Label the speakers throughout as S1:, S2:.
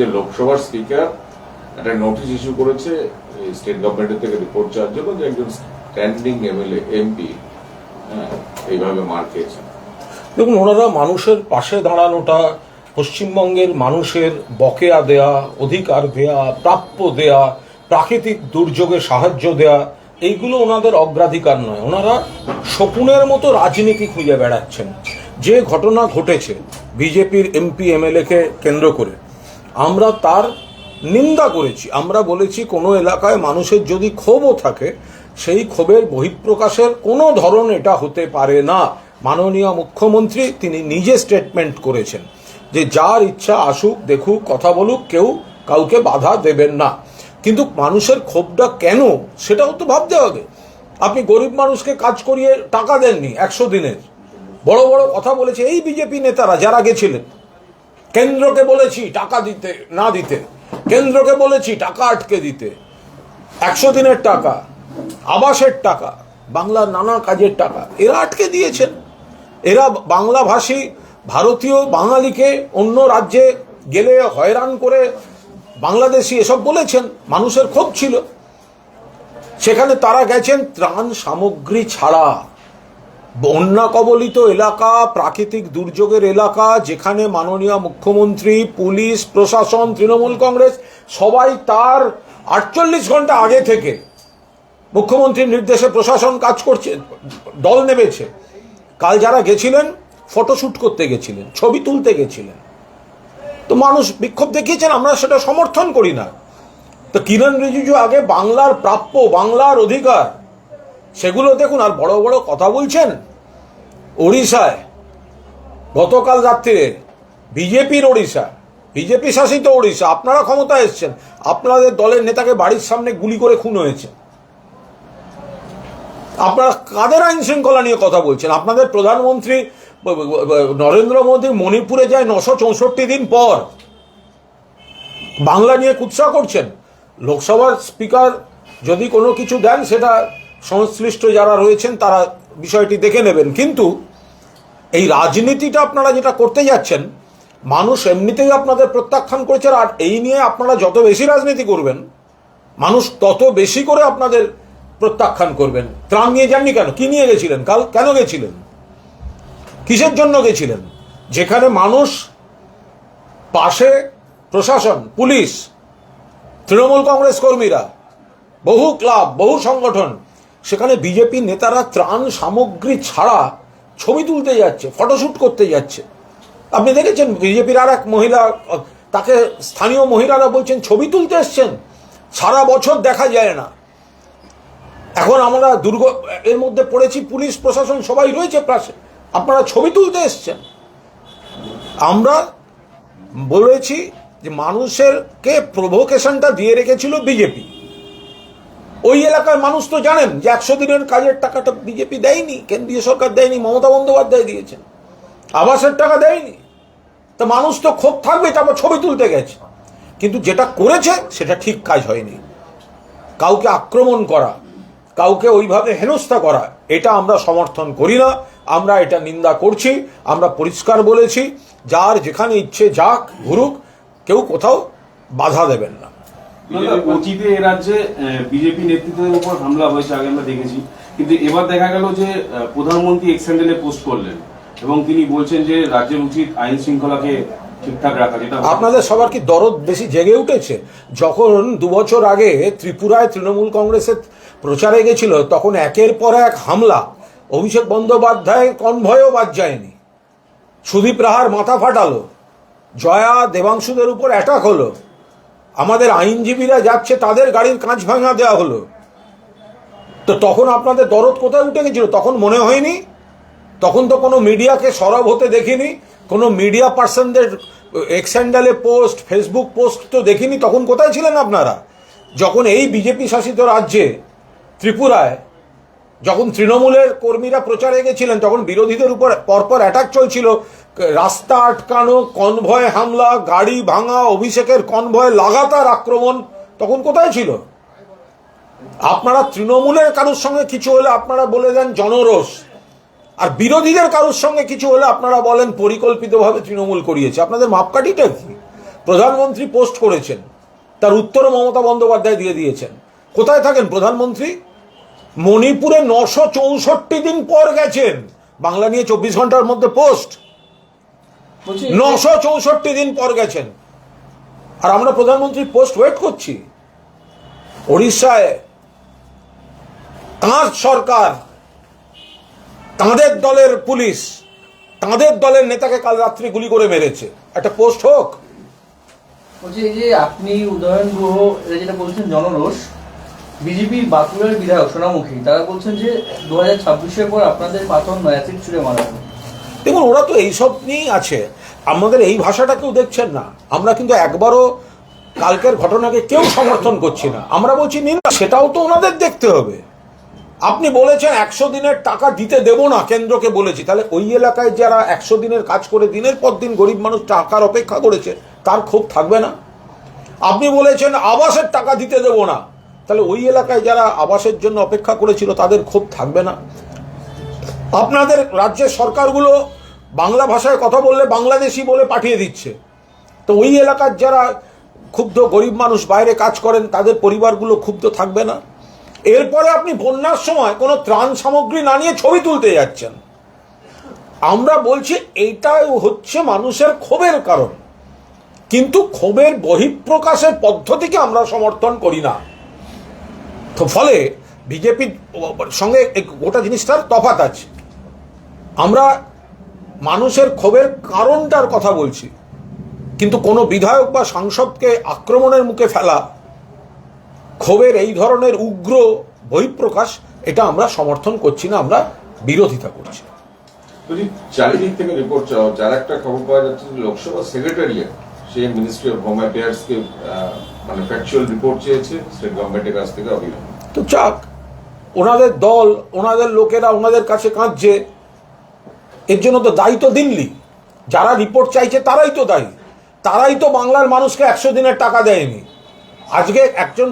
S1: যে লোকসভার স্পিকার একটা নোটিশ ইস্যু করেছে স্টেট গভর্নমেন্টের থেকে রিপোর্ট চাওয়ার জন্য যে একজন স্ট্যান্ডিং এমএলএ, এমপি এইভাবে মার খেয়েছেন।
S2: দেখুন, ওনারা মানুষের পাশে দাঁড়ানোটা, পশ্চিমবঙ্গের মানুষের বকেয়া দেয়া, অধিকার দেয়া, প্রাপ্য দেয়া, প্রাকৃতিক দুর্যোগে সাহায্য দেয়া, এইগুলো ওনাদের অগ্রাধিকার নয়। ওনারা শকুনের মতো রাজনীতি খুঁজে বেড়াচ্ছেন। যে ঘটনা ঘটেছে, বিজেপির এমপি এমএলএকে কেন্দ্র করে আমরা তার নিন্দা করেছি। আমরা বলেছি, কোনো এলাকায় মানুষের যদি ক্ষোভও থাকে, সেই ক্ষোভের বহিঃপ্রকাশের কোনো ধরন এটা হতে পারে না। মাননীয় মুখ্যমন্ত্রী, তিনি নিজে স্টেটমেন্ট করেছেন যে, যার ইচ্ছা আসুক, দেখুক, কথা বলুক, কেউ কাউকে বাধা দেবেন না। কিন্তু মানুষের ক্ষোভটা কেন, সেটাও তো ভাবতে হবে। আপনি গরিব মানুষকে কাজ করিয়ে টাকা দেননি একশো দিনের। বড় বড় কথা বলেছে এই বিজেপি নেতারা যারা গেছিলেন। কেন্দ্রকে বলেছি টাকা দিতে, না দিতে। কেন্দ্রকে বলেছি টাকা আটকে দিতে। একশো দিনের টাকা, আবাসের টাকা, বাংলার নানা কাজের টাকা। এরা আটকে দিয়েছেন। এরা বাংলাভাষী, ভারতীয়, বাঙালিকে অন্য রাজ্যে গেলে হয়রান করে বাংলাদেশি এসব বলেছেন। মানুষের ক্ষোভ ছিল। সেখানে তারা গেছেন ত্রাণ সামগ্রী ছাড়া। বন্যা কবলিত এলাকা, প্রাকৃতিক দুর্যোগের এলাকা, যেখানে মাননীয় মুখ্যমন্ত্রী, পুলিশ, প্রশাসন, তৃণমূল কংগ্রেস, সবাই তার আটচল্লিশ ঘণ্টা আগে থেকে মুখ্যমন্ত্রীর নির্দেশে প্রশাসন কাজ করছে, দল নেমেছে। কাল যারা গেছিলেন ফটোশ্যুট করতে গেছিলেন, ছবি তুলতে গেছিলেন। তো মানুষ বিক্ষোভ দেখিয়েছেন, আমরা সেটা সমর্থন করি না। তো কিরণ রিজিজু আগে বাংলার প্রাপ্য, বাংলার অধিকার সেগুলো দেখুন, আর বড় বড় কথা বলছেন ওড়িশায়। গতকাল রাত্রিরে বিজেপির ওড়িশা, বিজেপি শাসিত ওড়িশা, আপনারা ক্ষমতায় এসছেন, আপনাদের দলের নেতাকে বাড়ির সামনে গুলি করে খুন হয়েছে। আপনারা কাদের আইন শৃঙ্খলা নিয়ে কথা বলছেন? আপনাদের প্রধানমন্ত্রী নরেন্দ্র মোদী মণিপুরে যায় নশো চৌষট্টি দিন পর। বাংলা নিয়ে কুৎসা করছেন। লোকসভার স্পিকার যদি কোনো কিছু দেন, সেটা সংশ্লিষ্ট যারা রয়েছেন, তারা বিষয়টি দেখে নেবেন। কিন্তু এই রাজনীতিটা আপনারা যেটা করতে যাচ্ছেন, মানুষ এমনিতেই আপনাদের প্রত্যাখ্যান করেছে আর এই নিয়ে আপনারা যত বেশি রাজনীতি করবেন, মানুষ তত বেশি করে আপনাদের প্রত্যাখ্যান করবেন। ত্রাণ নিয়ে যাননি কেন? কি নিয়ে গেছিলেন? কাল কেন গেছিলেন? কিসের জন্য গেছিলেন? যেখানে মানুষ পাশে প্রশাসন, পুলিশ, তৃণমূল কংগ্রেস কর্মীরা, বহু ক্লাব, বহু সংগঠন সেখানে বিজেপি নেতারা ত্রাণ সামগ্রী ছাড়া ছবি তুলতে যাচ্ছে ফটোশ্যুট করতে যাচ্ছে। আপনি দেখেছেন বিজেপির আর এক মহিলা, তাকে স্থানীয় মহিলারা বলছেন, ছবি তুলতে এসছেন, সারা বছর দেখা যায় না। এখন আমরা দুর্গ, এর মধ্যে পড়েছি, পুলিশ, প্রশাসন সবাই রয়েছে পাশে। আপনারা ছবি তুলতে এসছেন। আমরা বলেছি যে মানুষের কে প্রভোকেশনটা দিয়ে রেখেছিল বিজেপি। ওই এলাকার মানুষ তো জানেন যে একশো দিনের কাজের টাকাটা বিজেপি দেয়নি, কেন্দ্রীয় সরকার দেয়নি, মমতা বন্দ্যোপাধ্যায় দিয়েছেন। আবাসের টাকা দেয়নি। তা মানুষ তো ক্ষোভ থাকবে তারপর ছবি তুলতে গেছে। কিন্তু যেটা করেছে, সেটা ঠিক কাজ হয়নি। কাউকে আক্রমণ করা, কাউকে ওইভাবে হেনস্থা করা, এটা আমরা সমর্থন করি না। আমরা এটা নিন্দা করছি, আমরা পরিষ্কার বলেছি, যার যেখানে ইচ্ছে যাক ঘুরুক, কেউ কোথাও বাধা দেবেন না।
S3: অতীতে এ রাজ্যে বিজেপি নেতৃত্বের উপর হামলা হয়েছে, আগে আমরা দেখেছি। কিন্তু এবার দেখা গেল যে প্রধানমন্ত্রী এক্স হ্যান্ডেলে পোস্ট করলেন এবং তিনি বলছেন যে, রাজ্যের উচিত আইন শৃঙ্খলাকে
S2: আপনাদের সবার কি দরদ বেশি জেগে উঠেছে? যখন দু বছর আগে ত্রিপুরায় তৃণমূল কংগ্রেসের প্রচারে গেছিল, তখন একের পর এক হামলা। অভিষেক বন্দ্যোপাধ্যায় কনভয়ও বাদ যায়নি। সুদীপ রাহার মাথা ফাটালো। জয়া দেবাংশুদের উপর অ্যাটাক হলো। আমাদের আইনজীবীরা যাচ্ছে, তাদের গাড়ির কাঁচ ভাঙা দেওয়া হলো। তো তখন আপনাদের দরদ কোথায় উঠে গেছিল? তখন মনে হয়নি? তখন তো কোনো মিডিয়াকে সরব হতে দেখিনি। কোনো মিডিয়া পার্সনদের এক্সেন্ডালে পোস্ট, ফেসবুক পোস্ট তো দেখিনি। তখন কোথায় ছিলেন আপনারা? যখন এই বিজেপি শাসিত রাজ্যে, ত্রিপুরায়, যখন তৃণমূলের কর্মীরা প্রচারে গেছিলেন, তখন বিরোধীদের উপর পরপর অ্যাটাক চলছিল। রাস্তা আটকানো, কনভয় হামলা, গাড়ি ভাঙা, অভিষেকের কনভয় লাগাতার আক্রমণ, তখন কোথায় ছিল? আপনারা তৃণমূলের কারোর সঙ্গে কিছু হলে আপনারা বলে দেন জনরোষ। আর বিরোধীদের কারোর সঙ্গে কিছু হলে আপনারা বলেন পরিকল্পিতভাবে তৃণমূল করিয়েছে। আপনাদের মাপকাঠিটা কি? প্রধানমন্ত্রী পোস্ট করেছেন, তার উত্তরও মমতা বন্দ্যোপাধ্যায় দিয়ে দিয়েছেন। কোথায় থাকেন প্রধানমন্ত্রী? মণিপুরে নশো চৌষট্টি দিন পর গেছেন। বাংলা নিয়ে চব্বিশ ঘণ্টার মধ্যে পোস্ট। নশো চৌষট্টি দিন পর গেছেন। আর আমরা প্রধানমন্ত্রীর পোস্ট ওয়েট করছি। উড়িষ্যায় তাঁর সরকার তাঁদের দলের পুলিশ তাঁদের দলের নেতাকে কাল রাত্রি গুলি করে মেরেছে। একটা পোস্ট হোক।
S4: বলছি এই যে আপনি উদয়ন গুহ এরা যেটা বলছেন জনরোষ বিজেপির বাঁকুড়ার বিধায়ক সোনামুখী তারা বলছেন যে দু হাজার ছাব্বিশের পর আপনাদের পাথর নয় অ্যাসিড ছুড়ে মারা হবে।
S2: দেখুন, ওরা তো এইসব নিয়েই আছে। আমাদের এই ভাষাটা কেউ দেখছেন না। আমরা কিন্তু একবারও কালকের ঘটনাকে কেউ সমর্থন করছি না। আমরা বলছি, নিন সেটাও তো ওনাদের দেখতে হবে। আপনি বলেছেন, একশো দিনের টাকা দিতে দেব না, কেন্দ্রকে বলেছি। তাহলে ওই এলাকায় যারা একশো দিনের কাজ করে দিনের পর দিন গরিব মানুষ টাকার অপেক্ষা করেছে, তার ক্ষোভ থাকবে না? আপনি বলেছেন, আবাসের টাকা দিতে দেব না। তাহলে ওই এলাকায় যারা আবাসের জন্য অপেক্ষা করেছিল, তাদের ক্ষোভ থাকবে না? আপনাদের রাজ্যের সরকারগুলো বাংলা ভাষায় কথা বললে বাংলাদেশি বলে পাঠিয়ে দিচ্ছে। তো ওই এলাকার যারা ক্ষুব্ধ গরিব মানুষ বাইরে কাজ করেন, তাদের পরিবারগুলো ক্ষুব্ধ থাকবে না। এরপরে আপনি বন্যার সময় কোনো ত্রাণ সামগ্রী না নিয়ে ছবি তুলতে যাচ্ছেন। আমরা বলছি এইটাই হচ্ছে মানুষের ক্ষোভের কারণ। কিন্তু ক্ষোভের বহিঃপ্রকাশের পদ্ধতিকে আমরা সমর্থন করি না। তো ফলে বিজেপির সঙ্গে গোটা জিনিসটার তফাত আছে। আমরা মানুষের ক্ষোভের কারণটার কথা বলছি কিন্তু কোনো বিধায়ক বা সাংসদকে আক্রমণের মুখে ফেলা ক্ষোভের এই ধরনের উগ্র বহিঃপ্রকাশ এটা আমরা সমর্থন করছি না আমরা বিরোধিতা করছি।
S1: যদি চারিদিক থেকে রিপোর্ট চাও যার একটা খবর পাওয়া যাচ্ছে যে লোকসভা সেক্রেটারিয়েট সে মিনিস্ট্রি অফ হোম অ্যাফেয়ার্স কে মানে ফ্যাকচুয়াল রিপোর্ট চেয়েছে স্টেট গভর্নমেন্টের কাছ থেকে অবিলম্বে
S2: তো চাক ওনাদের দল ওনাদের লোকেরা ওনাদের কাছে কাঁদছে এর জন্য তো দায়ী তো দিল্লি। যারা রিপোর্ট চাইছে তারাই তো দায়ী। তারাই তো বাংলার মানুষকে একশো দিনের টাকা দেয়নি। আজকে একজন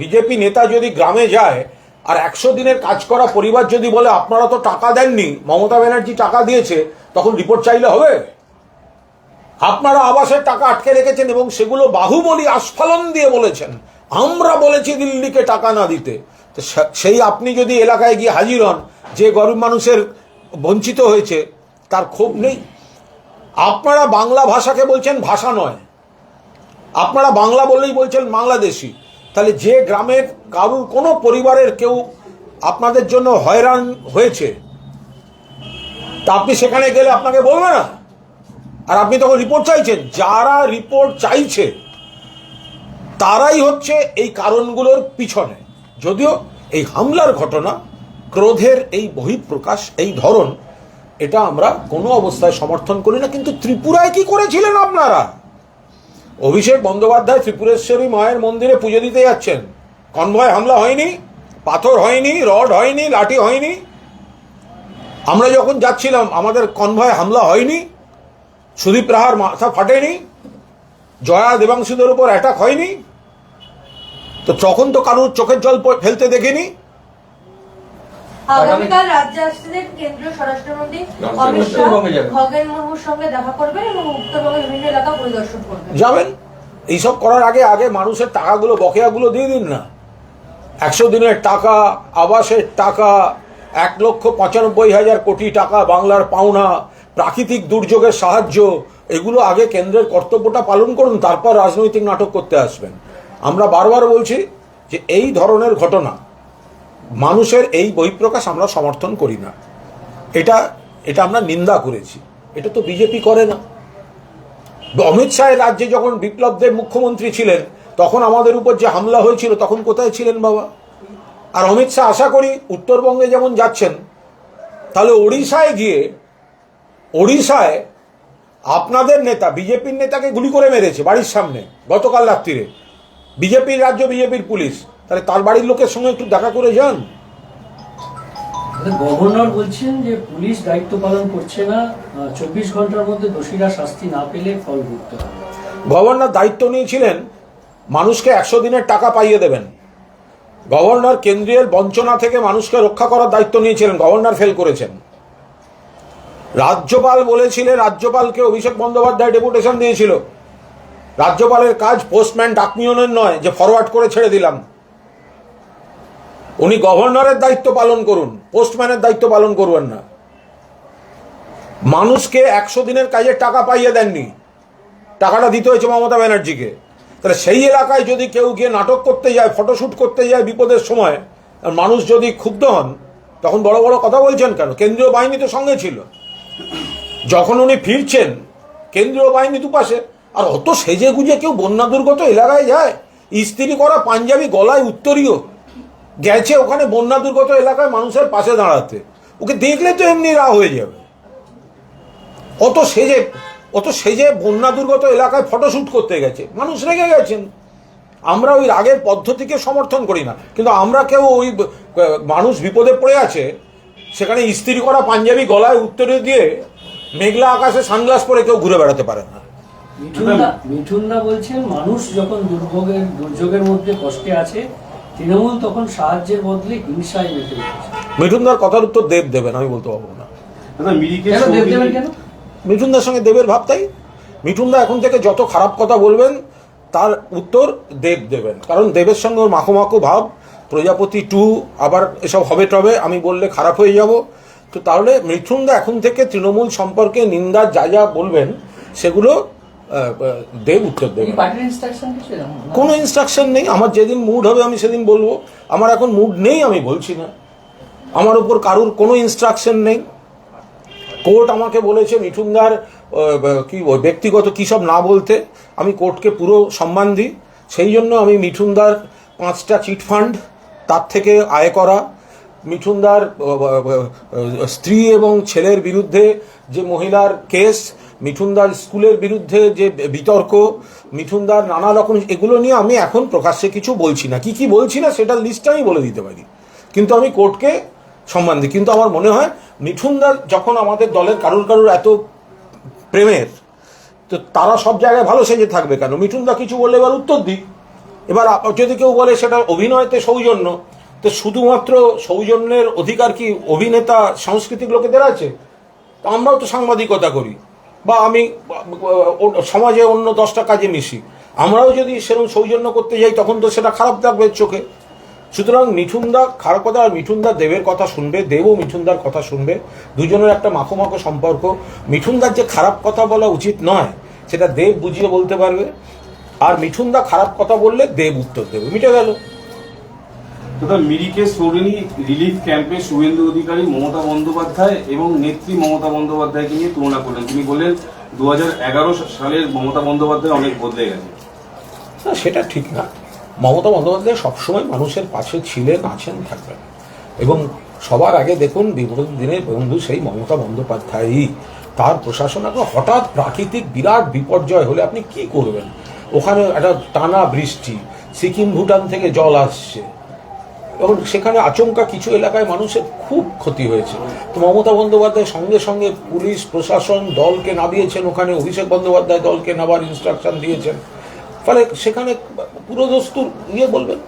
S2: বিজেপি নেতা যদি গ্রামে যায়, আর একশো দিনের কাজ করা পরিবার যদি বলে, আপনারা তো টাকা দেননি, মমতা ব্যানার্জি টাকা দিয়েছে, তখন রিপোর্ট চাইলে হবে? আপনারা আবাসের টাকা আটকে রেখেছেন এবং সেগুলো বাহুবলী আস্ফালন দিয়ে বলেছেন। আমরা বলেছি দিল্লিকে টাকা না দিতে। সেই আপনি যদি এলাকায় গিয়ে হাজির হন, যে গরিব মানুষের বঞ্চিত হয়েছে, তার ক্ষোভ নেই। আপনারা বাংলা ভাষাকে বলছেন ভাষা নয়। আপনারা বাংলা বললেই বলছেন বাংলাদেশি। তাহলে যে গ্রামের কারুর কোনো পরিবারের কেউ আপনাদের জন্য হয়রান হয়েছে, তা আপনি সেখানে গেলে আপনাকে বলবে না। আর আপনি তখন রিপোর্ট চাইছেন, যারা রিপোর্ট চাইছে, তারাই হচ্ছে এই কারণগুলোর পিছনে। যদিও এই হামলার ঘটনা ক্রোধের এই বহিঃপ্রকাশ, এই ধরন, এটা আমরা কোনো অবস্থায় সমর্থন করি না, কিন্তু ত্রিপুরায় কি করেছিলেন আপনারা? অভিষেক বন্দ্যোপাধ্যায় ত্রিপুরেশ্বরী মায়ের মন্দিরে পুজো দিতে যাচ্ছেন। কনভয় হামলা হয়নি, পাথর হয়নি, রড হয়নি, লাঠি হয়নি। আমরা যখন যাচ্ছিলাম, আমাদের কনভয় হামলা হয়নি, সুদীপ রাহার মাথা ফাটেনি, জয়া দেবাংশুদের উপর অ্যাটাক হয়নি। তো তখন তো কারুর চোখের জল ফেলতে দেখিনি।
S5: আগামীকাল রাজ্যে আসছিলেন কেন্দ্রীয় স্বরাষ্ট্রমন্ত্রী অমিত শাহ।
S4: যাবেন।
S5: খগেন মুর্মুর সঙ্গে দেখা করবেন এবং উত্তরবঙ্গের বিভিন্ন এলাকা পরিদর্শন করবেন।
S2: যাবেন? এইসব করার আগে আগে মানুষের টাকাগুলো বকেয়াগুলো দিয়ে দিন না। একশো দিনের টাকা আবাসের টাকা এক লক্ষ পঁচানব্বই হাজার কোটি টাকা বাংলার পাওনা প্রাকৃতিক দুর্যোগের সাহায্য এগুলো আগে কেন্দ্রের কর্তব্যটা পালন করুন তারপর রাজনৈতিক নাটক করতে আসবেন। আমরা বারবার বলছি যে এই ধরনের ঘটনা মানুষের এই বহিঃপ্রকাশ আমরা সমর্থন করি না। এটা এটা আমরা নিন্দা করেছি। এটা তো বিজেপি করে না। অমিত শাহের রাজ্যে যখন বিপ্লব দেব মুখ্যমন্ত্রী ছিলেন, তখন আমাদের উপর যে হামলা হয়েছিল, তখন কোথায় ছিলেন বাবা? আর অমিত শাহ, আশা করি উত্তরবঙ্গে যেমন যাচ্ছেন, তাহলে ওড়িশায় গিয়ে, ওড়িশায় আপনাদের নেতা, বিজেপির নেতাকে গুলি করে মেরেছে বাড়ির সামনে গতকাল রাত্রিরে। বিজেপির রাজ্য, বিজেপির পুলিশ। তাহলে তার বাড়ির লোকের সঙ্গে একটু দেখা করে যান।
S6: গভর্নর বলছেন যে পুলিশ দায়িত্ব পালন করছে না চব্বিশ ঘণ্টার মধ্যে দোষীরা শাস্তি না পেলে ফল ভুগতে হবে।
S2: গভর্নর দায়িত্ব নিয়েছিলেন মানুষকে একশো দিনের টাকা পাইয়ে দেবেন। গভর্নর কেন্দ্রীয় বঞ্চনা থেকে মানুষকে রক্ষা করার দায়িত্ব নিয়েছিলেন গভর্নর ফেল করেছেন। রাজ্যপাল বলেছিলেন রাজ্যপালকে অভিষেক বন্দ্যোপাধ্যায় ডেপুটেশন দিয়েছিল। রাজ্যপালের কাজ পোস্টম্যান ডাকনিয়নের নয় যে ফরওয়ার্ড করে ছেড়ে দিলাম। উনি গভর্নরের দায়িত্ব পালন করুন, পোস্টম্যানের দায়িত্ব পালন করবেন না। মানুষকে একশো দিনের কাজের টাকা পাইয়ে দেননি। টাকাটা দিতে হয়েছে মমতা ব্যানার্জিকে। তাহলে সেই এলাকায় যদি কেউ গিয়ে নাটক করতে যায় ফটোশ্যুট করতে যায় বিপদের সময়, আর মানুষ যদি ক্ষুব্ধ হন, তখন বড় বড় কথা বলছেন কেন? কেন্দ্রীয় বাহিনী তো সঙ্গে ছিল। যখন উনি ফিরছেন, কেন্দ্রীয় বাহিনী দুপাশে, আর অত সেজে গুজে কেউ বন্যা দুর্গত এলাকায় যায়, ইস্ত্রি করা পাঞ্জাবি গলায় উত্তরীয়। গেছে ওখানে বন্যা দুর্গত এলাকায় মানুষের পাশে দাঁড়াতে। ওকে দেখলে তো এমনি রা হয়ে যাবে। অত সেজে অত সেজে বন্যা দুর্গত এলাকায় ফটোশ্যুট করতে গেছে। মানুষ রেগে গেছেন। আমরা ওই আগের পদ্ধতিকে সমর্থন করি না। কিন্তু আমরা কেউ ওই মানুষ বিপদে পড়ে আছে, সেখানে ইস্ত্রি করা পাঞ্জাবি গলায় উত্তরে দিয়ে মেঘলা আকাশে সানগ্লাস পরে কেউ ঘুরে বেড়াতে পারে না।
S6: মিঠুনদা মিঠুনদা বলছেন, মানুষ যখন দুর্ভোগের, দুর্যোগের মধ্যে কষ্টে আছে তৃণমূল তখন সাহায্যের বদলে হিংসায় মেতে
S2: মিঠুনদার কথার উত্তর দেব দেবেন আমি বলতে পারব না।
S3: দাদা মিরিকে
S4: কেন দেব দেবেন কেন?
S2: মিঠুনদার সঙ্গে দেবের ভাব তাই? মিঠুনদা এখন থেকে যত খারাপ কথা বলবেন তার উত্তর দেব দেবেন। কারণ দেবের সঙ্গে ওর মাখো মাখো ভাব প্রজাপতি টু আবার এসব হবে টবে আমি বললে খারাপ হয়ে যাব। তো তাহলে মিঠুনদা এখন থেকে তৃণমূল সম্পর্কে নিন্দা যা যা বলবেন সেগুলো দেব উত্তর
S4: না?
S2: কোনো ইনস্ট্রাকশন নেই। আমার যেদিন মুড হবে আমি সেদিন বলব। আমার এখন মুড নেই আমি বলছি না। আমার উপর কারুর কোনো ইনস্ট্রাকশন নেই। কোর্ট আমাকে বলেছে মিঠুনদার কি ব্যক্তিগত কী সব না বলতে। আমি কোর্টকে পুরো সম্মান দিই। সেই জন্য আমি মিঠুনদার পাঁচটা চিটফান্ড তার থেকে আয় করা। মিঠুনদার স্ত্রী এবং ছেলের বিরুদ্ধে যে মহিলার কেস মিঠুনদার স্কুলের বিরুদ্ধে যে বিতর্ক, মিঠুনদার নানা রকম, এগুলো নিয়ে আমি এখন প্রকাশ্যে কিছু বলছি না। কি কি বলছি না সেটার লিস্ট আমি বলে দিতে পারি। কিন্তু আমি কোর্টকে সম্মান দিই। কিন্তু আমার মনে হয় মিঠুনদার যখন আমাদের দলের কারুর কারুর এত প্রেমের, তো তারা সব জায়গায় ভালো সেজে থাকবে কেন? মিঠুনদা কিছু বললে এবার উত্তর দিই। এবার যদি কেউ বলে সেটা অভিনয়তে সৌজন্য, তো শুধুমাত্র সৌজন্যের অধিকার কি অভিনেতা, সাংস্কৃতিক লোকেদের আছে? আমরাও তো সাংবাদিকতা করি। বা আমি সমাজে অন্য দশটা কাজে মিশি। আমরাও যদি সেরকম সৌজন্য করতে যাই, তখন তো সেটা খারাপ থাকবে চোখে। সুতরাং মিঠুনদা খারাপ কথা আর মিঠুনদা দেবের কথা শুনবে, দেবও মিঠুনদার কথা শুনবে, দুজনের একটা মাখো মাখো সম্পর্ক। মিঠুনদার যে খারাপ কথা বলা উচিত নয়, সেটা দেব বুঝিয়ে বলতে পারবে। আর মিঠুনদা খারাপ কথা বললে দেব উত্তর দেবে। মিটে গেল।
S3: দাদা মিরিকে সৌরিনী রিলিফ ক্যাম্পে শুভেন্দু অধিকারী মমতা বন্দ্যোপাধ্যায় এবং নেত্রী মমতা বন্দ্যোপাধ্যায়কে নিয়ে তুলনা করলেন। তিনি বললেন দু সালের মমতা বন্দ্যোপাধ্যায় অনেক বদলে গেছে।
S2: না, সেটা ঠিক না। মমতা বন্দ্যোপাধ্যায় সবসময় মানুষের পাশে ছিলেন, আছেন, থাকবেন। এবং সবার আগে দেখুন বিগত দিনের বন্ধু সেই মমতা বন্দ্যোপাধ্যায়ই। তার প্রশাসন এখন হঠাৎ প্রাকৃতিক বিরাট বিপর্যয় হলে আপনি কি করবেন? ওখানে একটা টানা বৃষ্টি সিকিম ভুটান থেকে জল আসছে। এবং সেখানে আচমকা কিছু এলাকায় মানুষের খুব ক্ষতি হয়েছে। তো মমতা বন্দ্যোপাধ্যায় সঙ্গে সঙ্গে পুলিশ প্রশাসন দলকে নামিয়েছেন ওখানে অভিষেক বন্দ্যোপাধ্যায় দলকে নামার ইনস্ট্রাকশন দিয়েছেন। ফলে সেখানে পুরোদস্তুর ইয়ে বলবেন?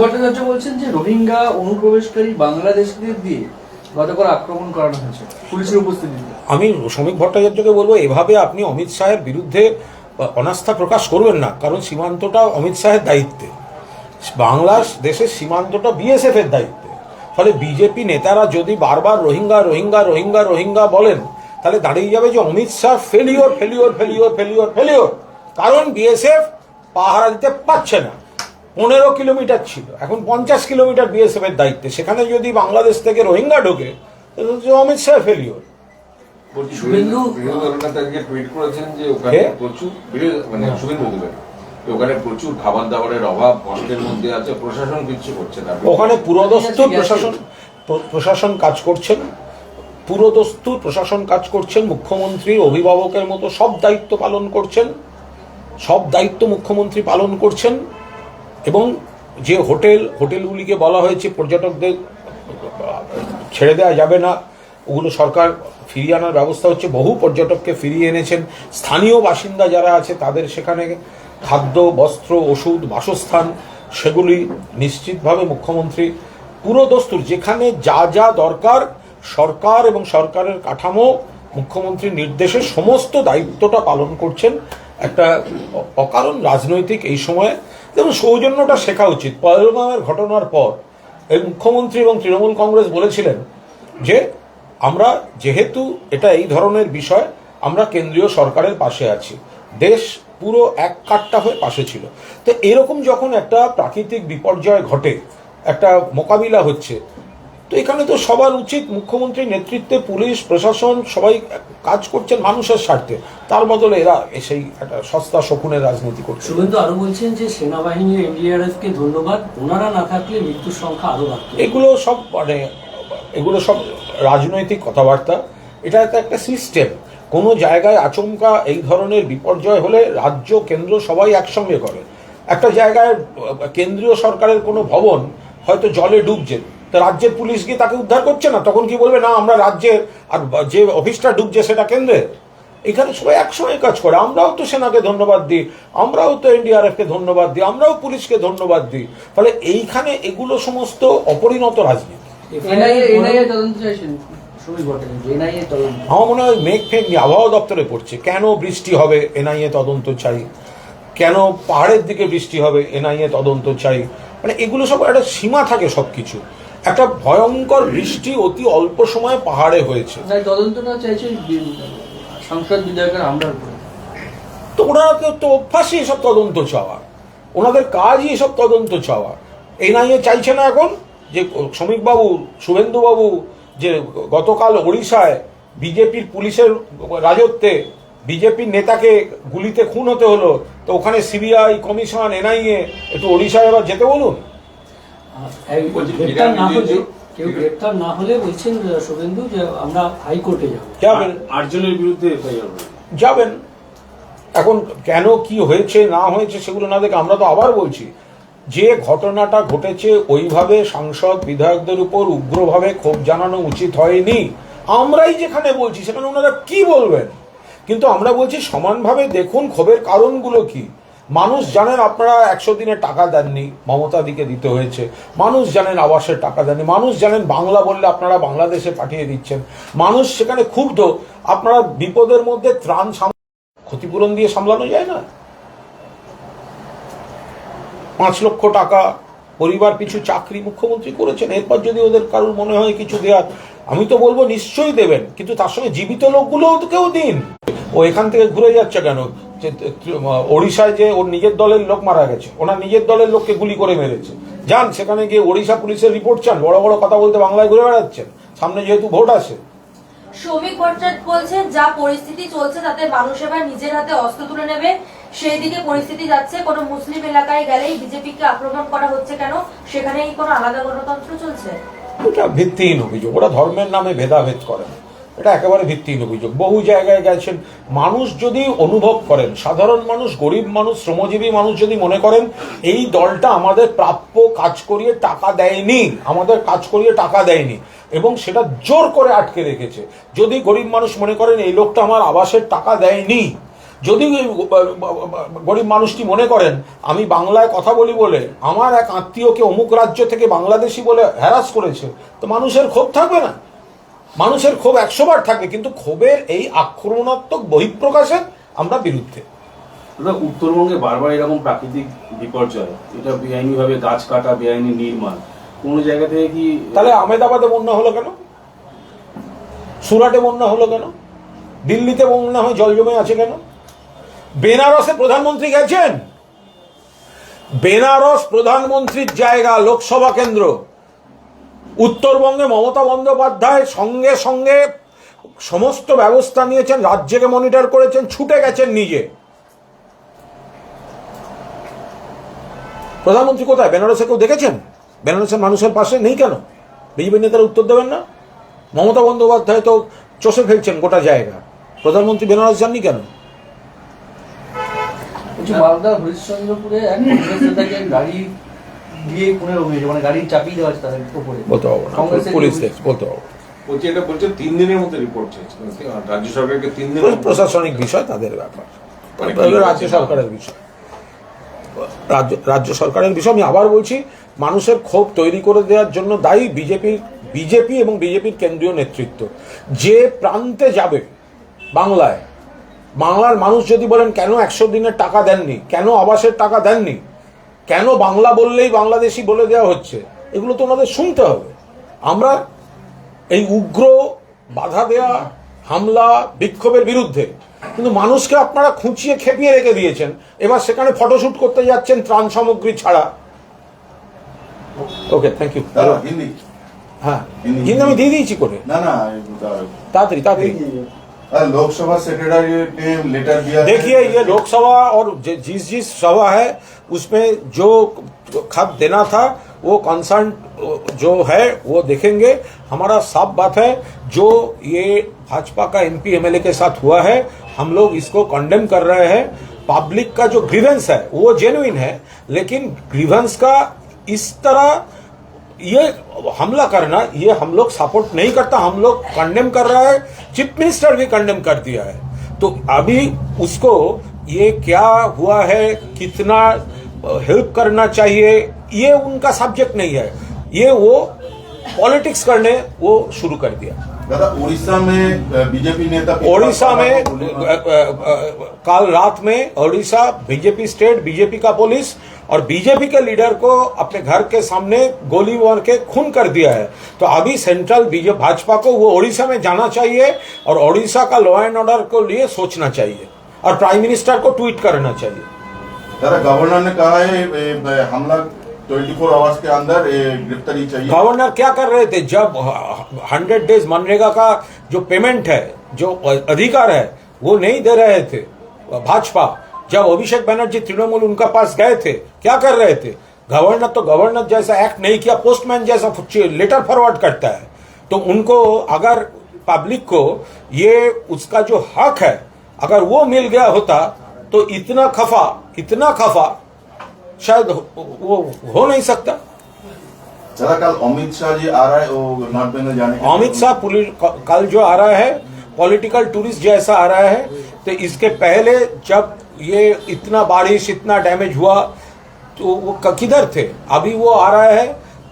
S4: ভট্টাচার্য বলছেন যে রোহিঙ্গা অনুপ্রবেশকারী বাংলাদেশিদের দিয়ে গতকাল আক্রমণ করানো হয়েছে পুলিশের উপস্থিতিতে।
S2: আমি শ্রমিক ভট্টাচার্যকে বলব এভাবে আপনি অমিত শাহের বিরুদ্ধে অনাস্থা প্রকাশ করবেন না কারণ সীমান্তটা অমিত শাহের দায়িত্বে। বাংলাদেশের সীমান্তটা বিএসএফ এর দায়িত্বে। ফলে বিজেপি নেতারা যদি বারবার রোহিঙ্গা রোহিঙ্গা রোহিঙ্গা রোহিঙ্গা বলেন তাহলে দাঁড়িয়ে যাবে যে Amit Shah failure failure failure failure failure কারণ বিএসএফ পাহারা দিতে পারছে না। পনেরো কিলোমিটার ছিল এখন পঞ্চাশ কিলোমিটার বিএসএফ এর দায়িত্বে। সেখানে যদি বাংলাদেশ থেকে রোহিঙ্গা ঢোকে অমিত শাহ ফেলিওর
S4: শুভেন্দু-
S1: টুইট করেছেন যে ওখানে প্রচুর মানে শুভেন্দু ওখানে প্রচুর খাবার দাবারের অভাব কষ্টের মধ্যে আছে প্রশাসন কিচ্ছু করছে না।
S2: ওখানে পুরোদস্তুর
S4: গ্যাসে-
S2: প্রশাসন প্রশাসন কাজ করছেন। পুরোদস্তুর প্রশাসন কাজ করছেন মুখ্যমন্ত্রী অভিভাবকের মতো সব দায়িত্ব পালন করছেন। সব দায়িত্ব মুখ্যমন্ত্রী পালন করছেন। এবং যে হোটেল হোটেলগুলিকে বলা হয়েছে পর্যটকদের ছেড়ে দেওয়া যাবে না। ওগুলো সরকার ফিরিয়ে আনার ব্যবস্থা হচ্ছে। বহু পর্যটককে ফিরিয়ে এনেছেন। স্থানীয় বাসিন্দা যারা আছে তাদের সেখানে খাদ্য, বস্ত্র, ওষুধ, বাসস্থান, সেগুলি নিশ্চিতভাবে মুখ্যমন্ত্রী পুরো দস্তুর যেখানে যা যা দরকার, সরকার এবং সরকারের কাঠামো, মুখ্যমন্ত্রীর নির্দেশে সমস্ত দায়িত্বটা পালন করছেন। একটা অকারণ রাজনৈতিক এই সময়ে। যেমন সৌজন্যটা শেখা উচিত। পয়লগাঁওয়ের ঘটনার পর এই মুখ্যমন্ত্রী এবং তৃণমূল কংগ্রেস বলেছিলেন যে, আমরা যেহেতু এটা এই ধরনের বিষয়, আমরা কেন্দ্রীয় সরকারের পাশে আছি। দেশ পুরো এক কাট্টা হয়ে পাশে ছিল। তো এরকম যখন একটা প্রাকৃতিক বিপর্যয় ঘটে একটা মোকাবিলা হচ্ছে তো এখানে তো সবার উচিত মুখ্যমন্ত্রীর নেতৃত্বে পুলিশ প্রশাসন সবাই কাজ করছেন মানুষের স্বার্থে। তার বদলে এরা সেই একটা সস্তা শকুনের রাজনীতি করছে।
S6: শুভেন্দু আরও বলছেন যে সেনাবাহিনী এনডিআরএফ কে ধন্যবাদ ওনারা না থাকলে মৃত্যুর সংখ্যা আরও বাড়ত।
S2: এগুলো সব মানে এগুলো সব রাজনৈতিক কথাবার্তা। এটা একটা একটা সিস্টেম কোনো জায়গায় আচমকা এই ধরনের বিপর্যয় হলে রাজ্য কেন্দ্র সবাই একসঙ্গে করে। একটা জায়গায় কেন্দ্রীয় সরকারের কোনো ভবন হয়তো জলে ডুবছে তো রাজ্যের পুলিশ গিয়ে তাকে উদ্ধার করছে না? তখন কি বলবে না আমরা রাজ্যের আর যে অফিসটা ডুবছে সেটা কেন্দ্রে? এখানে সবাই একসঙ্গে কাজ করে। আমরাও তো সেনাকে ধন্যবাদ দিই আমরাও তো এনডিআরএফ কে ধন্যবাদ দিই আমরাও পুলিশকে ধন্যবাদ দিই। ফলে এইখানে এগুলো সমস্ত অপরিণত রাজনীতি।
S4: তদন্ত তদন্ত।
S2: আমার মনে হয় মেঘ নিয়ে আবহাওয়া দপ্তরে পড়ছে। কেন বৃষ্টি হবে এনআইএ তদন্ত চাই? কেন পাহাড়ের দিকে বৃষ্টি হবে এনআইএ তদন্ত চাই? মানে এগুলো সব একটা সীমা থাকে সবকিছু। একটা ভয়ঙ্কর বৃষ্টি অতি অল্প সময়ে পাহাড়ে হয়েছে।
S4: না চাইছে সাংসদ বিধায়কের আমরার
S2: তো ওনারা তো অভ্যাসই এসব তদন্ত চাওয়া। ওনাদের কাজই এসব তদন্ত চাওয়া। এনআইএ চাইছে না এখন যে শ্রমিকবাবু শুভেন্দুবাবু যে গতকাল ওড়িশায় বিজেপির পুলিশের রাজত্বে বিজেপির নেতাকে গুলিতে খুন হতে হলো তো ওখানে সিবিআই কমিশন এনআইএ একটু ওড়িশায় এবার যেতে বলুন।
S6: কেউ গ্রেপ্তার না হলে বলছেন শুভেন্দু যে আমরা হাইকোর্টে যাব।
S2: যাবেন।
S3: আটজনের বিরুদ্ধে এফআইআর
S2: যাবেন। এখন কেন কি হয়েছে না হয়েছে সেগুলো না দেখে আমরা তো আবার বলছি যে ঘটনাটা ঘটেছে, ওইভাবে সাংসদ বিধায়কদের উপর উগ্রভাবে ক্ষোভ জানানো উচিত হয়নি। আমরাই যেখানে বলছি, সেখানে ওনারা কি বলবেন? কিন্তু আমরা বলছি, সমানভাবে দেখুন ক্ষোভের কারণগুলো কি। মানুষ জানেন আপনারা একশো দিনে টাকা দেননি, মমতা দিকে দিতে হয়েছে। মানুষ জানেন আবাসের টাকা দেননি। মানুষ জানেন বাংলা বললে আপনারা বাংলাদেশে পাঠিয়ে দিচ্ছেন। মানুষ সেখানে ক্ষুব্ধ। আপনারা বিপদের মধ্যে ত্রাণ ক্ষতিপূরণ দিয়ে সামলানো যায় না? পাঁচ লক্ষ টাকা পরিবার পিছু চাকরি মুখ্যমন্ত্রী করেছেন, এরপর যদি ওদের কারোর মনে হয় কিছু দেওয়ার আমি তো বলব নিশ্চয়ই দেবেন, কিন্তু তার সঙ্গে জীবিত লোকগুলোও কেউ দিন। ও এখান থেকে ঘুরে যাচ্ছে কেন? ওড়িশায় যে ওর নিজের দলের লোক মারা গেছে, ওনার নিজের দলের লোককে গুলি করে মেরেছে। যান, সেখানে গিয়ে ওড়িশা পুলিশের রিপোর্ট চান, বড় বড় কথা বলতে বাংলায় ঘুরে বেড়াচ্ছেন, সামনে যেহেতু ভোট আছে।
S5: শ্রমিক ভট্টাচার্য বলছেন যা পরিস্থিতি চলছে তাতে মানুষ এবার নিজের হাতে অস্ত্র তুলে নেবে সেই দিকে পরিস্থিতি যাচ্ছে। কোনো মুসলিম এলাকায় গেলেই বিজেপিকে আক্রমণ করা হচ্ছে কেন? সেখানেই কোনো আলাদা গণতন্ত্র চলছে?
S2: এটা ভিত্তিহীন অভিযোগ। ওরা ধর্মের নামে ভেদাভেদ করে না। এটা একেবারে ভিত্তিহীন অভিযোগ। বহু জায়গায় গেছেন। মানুষ যদি অনুভব করেন, সাধারণ মানুষ, গরিব মানুষ, শ্রমজীবী মানুষ যদি মনে করেন, এই দলটা আমাদের প্রাপ্য কাজ করিয়ে টাকা দেয়নি। আমাদের কাজ করিয়ে টাকা দেয়নি। এবং সেটা জোর করে আটকে রেখেছে। যদি গরিব মানুষ মনে করেন, এই লোকটা আমার আবাসের টাকা দেয়নি যদি গরিব মানুষটি মনে করেন আমি বাংলায় কথা বলি বলে আমার এক আত্মীয়কে অমুক রাজ্য থেকে বাংলাদেশি বলে হ্যারাস করেছে তো মানুষের ক্ষোভ থাকবে না? মানুষের ক্ষোভ একশো বার থাকবে কিন্তু ক্ষোভের এই আক্রমণাত্মক বহিঃপ্রকাশের আমরা বিরুদ্ধে।
S3: উত্তরবঙ্গে বারবার এরকম প্রাকৃতিক বিপর্যয় এটা বেআইনিভাবে গাছ কাটা বেআইনি নির্মাণ কোনো জায়গা থেকে কি
S2: তাহলে আমেদাবাদে বন্যা হলো কেন? সুরাটে বন্যা হলো কেন? দিল্লিতে বন্যা হয় জল জমে আছে কেন? বেনারসে প্রধানমন্ত্রী গেছেন? বেনারস প্রধানমন্ত্রীর জায়গা লোকসভা কেন্দ্র। উত্তরবঙ্গে মমতা বন্দ্যোপাধ্যায় সঙ্গে সঙ্গে সমস্ত ব্যবস্থা নিয়েছেন, রাজ্যকে মনিটর করেছেন, ছুটে গেছেন নিজে। প্রধানমন্ত্রী কোথায়? বেনারসে কেউ দেখেছেন? বেনারসের মানুষের পাশে নেই কেন? বিজেপি নেতারা উত্তর দেবেন না? মমতা বন্দ্যোপাধ্যায় তো চষে ফেলছেন গোটা জায়গা। প্রধানমন্ত্রী বেনারস যাননি কেন?
S4: মালদার হরিশ্চন্দ্রপুরে এক কংগ্রেস নেতাকে গাড়ি দিয়ে খুনের অভিযোগ মানে গাড়ি চাপিয়ে দেওয়া হচ্ছে তাদের উপরে
S2: বলতে পারব না পুলিশ বলতে পারব
S1: বলছি এটা বলছে তিন দিনের মধ্যে রিপোর্ট চেয়েছে। রাজ্য সরকারকে তিন মধ্যে-
S2: প্রশাসনিক বিষয় তাদের ব্যাপার।
S1: মানে
S2: রাজ্য সরকারের বিষয়। রাজ্য রাজ্য সরকারের বিষয় আমি আবার বলছি মানুষের ক্ষোভ তৈরি করে দেওয়ার জন্য দায়ী বিজেপি বিজেপি এবং বিজেপির কেন্দ্রীয় নেতৃত্ব। যে প্রান্তে যাবে বাংলায় বাংলার মানুষ যদি বলেন কেন একশো দিনের টাকা দেননি? কেন আবাসের টাকা দেননি? কেন বাংলা বললেই বাংলাদেশি বলে দেওয়া হচ্ছে? এগুলো তো ওনাদের শুনতে হবে। আমরা এই উগ্র বাধা দেয়া হামলা বিক্ষোভের বিরুদ্ধে কিন্তু মানুষকে আপনারা খুঁচিয়ে খেপিয়ে রেখে দিয়েছেন। এবার সেখানে ফটোশুট করতে যাচ্ছেন ত্রাণ সামগ্রী ছাড়া। ওকে থ্যাংক ইউ হ্যাঁ।
S7: হিন্দি।
S2: আমি দিয়ে দিয়েছি করে।
S7: না না
S2: তাড়াতাড়ি তাড়াতাড়ি।
S7: लोकसभा सेक्रेटरीट ने लेटर दिया
S2: देखिए, ये लोकसभा और जिस जिस सभा है, उसमें जो खत देना था, वो कंसर्न, जो है, वो देखेंगे। हमारा साफ़ बात है, जो ये भाजपा का एमपी, एमएलए के साथ हुआ है, हम लोग इसको कंडेम कर रहे हैं। पब्लिक का जो ग्रीवेंस है, वो जेन्युइन है, लेकिन ग्रीवेंस का इस तरह ये हमला करना ये हम लोग सपोर्ट नहीं करता हम लोग कंडेम कर रहा है चीफ मिनिस्टर भी कंडेम कर दिया है। तो अभी उसको ये क्या हुआ है कितना हेल्प करना चाहिए ये उनका सब्जेक्ट नहीं है। ये वो पॉलिटिक्स करने वो शुरू कर दिया।
S7: दादा उड़ीसा में बीजेपी नेता
S2: ओडिशा में कल रात में ओडिशा बीजेपी स्टेट बीजेपी का पुलिस और बीजेपी के लीडर को अपने घर के सामने गोली मार के खून कर दिया है। तो अभी सेंट्रल बीजेपी भाजपा को वो ओडिशा में जाना चाहिए और ओडिशा का लॉ एंड ऑर्डर को लिए सोचना चाहिए और प्राइम मिनिस्टर को ट्वीट करना चाहिए।
S7: दादा गवर्नर ने कहा है हमला 24 आवर्स के अंदर गिरफ्तारी चाहिए।
S2: गवर्नर क्या कर रहे थे? जब हंड्रेड डेज़ मनरेगा का जो पेमेंट है जो अधिकार है वो नहीं दे रहे थे। भाजपा जब अभिषेक बनर्जी तृणमूल उनका पास गए थे? क्या कर रहे थे? गवर्नर तो गवर्नर जैसा एक्ट नहीं किया पोस्टमैन जैसा लेटर फॉरवर्ड करता है। तो उनको अगर पब्लिक को ये उसका जो हक है अगर वो मिल गया होता तो इतना खफा इतना खफा शायद वो हो नहीं सकता।
S7: कल अमित शाह जी आ रहा है वो नॉर्थ बंगाल जाने
S2: अमित शाह कल जो आ रहा है पॉलिटिकल टूरिस्ट जैसा आ रहा है तो इसके पहले जब ये इतना बारिश, इतना डैमेज हुआ तो वो किधर थे? अभी वो आ रहा है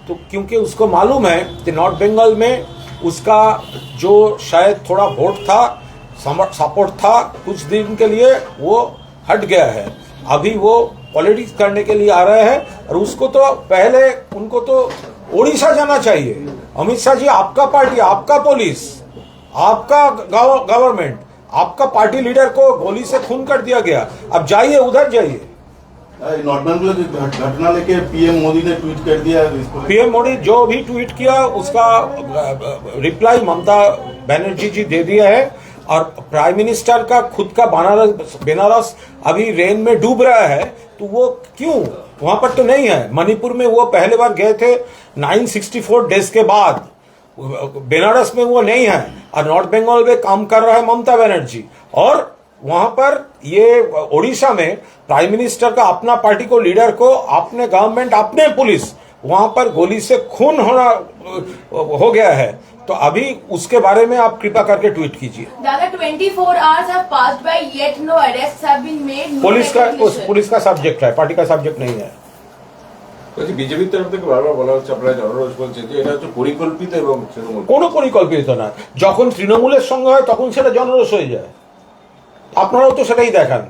S2: तो क्योंकि उसको मालूम है कि नॉर्थ बंगाल में उसका जो शायद थोड़ा वोट था सपोर्ट था, कुछ दिन के लिए वो हट गया है। अभी वो पॉलिटिक्स करने के लिए आ रहे हैं, और उसको तो पहले उनको तो ओडिशा जाना चाहिए। अमित शाह जी, आपका पार्टी आपका पुलिस आपका गवर्नमेंट आपका पार्टी लीडर को गोली से खून कर दिया गया। अब जाइए उधर जाइए।
S7: घटना लेके पीएम मोदी ने ट्वीट कर दिया।
S2: पीएम मोदी जो भी ट्वीट किया उसका रिप्लाई ममता बनर्जी जी दे दिया है। और प्राइम मिनिस्टर का खुद का बनारस बनारस अभी रेन में डूब रहा है। तो वो क्यों? वहाँ पर तो नहीं है। मणिपुर में वो पहले बार गए थे 964 डेज़ के बाद। बनारस में वो नहीं है। और नॉर्थ बंगाल में काम कर रहा है ममता बनर्जी। और वहाँ पर ये ओडिशा में प्राइम मिनिस्टर का अपना पार्टी को लीडर को अपने गवर्नमेंट अपने पुलिस वहाँ पर गोली से खून होना हो गया है। तो अभी उसके बारे में आप कृपा करके ट्वीट कीजिए।
S8: दादा 24 hours yet no arrest made
S2: police का पुलिस का सब्जेक्ट है पार्टी का सब्जेक्ट नहीं है।
S1: বিজেপির তরফ থেকে বারবার বলা হচ্ছে আপনারা জনরোষ যে এটা হচ্ছে পরিকল্পিত এবং তৃণমূল।
S2: কোনো পরিকল্পিত না। যখন তৃণমূলের সঙ্গে হয় তখন সেটা জনরোষ হয়ে যায়। আপনারাও তো সেটাই দেখান।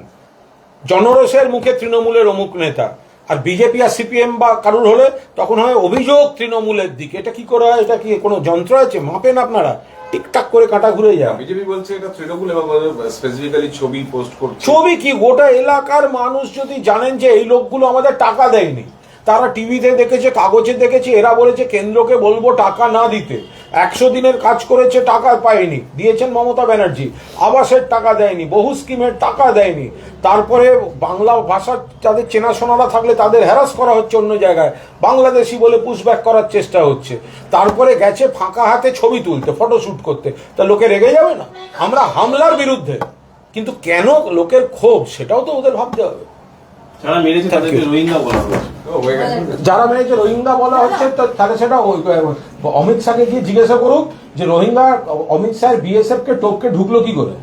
S2: জনরোষের মুখে তৃণমূলের অমুক নেতা। আর বিজেপি আর সিপিএম বা কারুর হলে তখন হয় অভিযোগ তৃণমূলের দিকে। এটা কি করে হয়? এটা কি কোনো যন্ত্র আছে? মাপেন আপনারা। টিকটাক করে কাটা ঘুরে যায়
S1: বিজেপি বলছে এটা তৃণমূল এবং স্পেসিফিক্যালি ছবি পোস্ট করছে।
S2: ছবি কি? গোটা এলাকার মানুষ যদি জানেন যে এই লোকগুলো আমাদের টাকা দেয়নি। তারা টিভিতে দেখেছে, কাগজে দেখেছে, এরা বলেছে কেন্দ্রকে বলব টাকা না দিতে। একশো দিনের কাজ করেছে, টাকা পায়নি। দিয়েছেন মমতা ব্যানার্জি। আবাসের টাকা দেয়নি, বহু স্কিমের টাকা দেয়নি। তারপরে বাংলা ভাষা যাদের চেনাশোনারা থাকলে তাদের হ্যারাস করা হচ্ছে অন্য জায়গায়। বাংলাদেশি বলে পুশব্যাক করার চেষ্টা হচ্ছে। তারপরে গেছে ফাঁকা হাতে ছবি তুলতে ফটোশ্যুট করতে। তা লোকে রেগে যাবে না? আমরা হামলার বিরুদ্ধে। কিন্তু কেন লোকের ক্ষোভ, সেটাও তো ওদের ভাবতে হবে।
S3: যারা মেরেছে তাদেরকে রোহিঙ্গা বলা
S1: হয়ে গেছে।
S2: যারা মেরেছে রোহিঙ্গা বলা হচ্ছে তো তাহলে সেটা ওই- অমিত শাহকে গিয়ে জিজ্ঞাসা করুক যে রোহিঙ্গা অমিত শাহ বিএসএফ কে টোপকে ঢুকলো কি করে?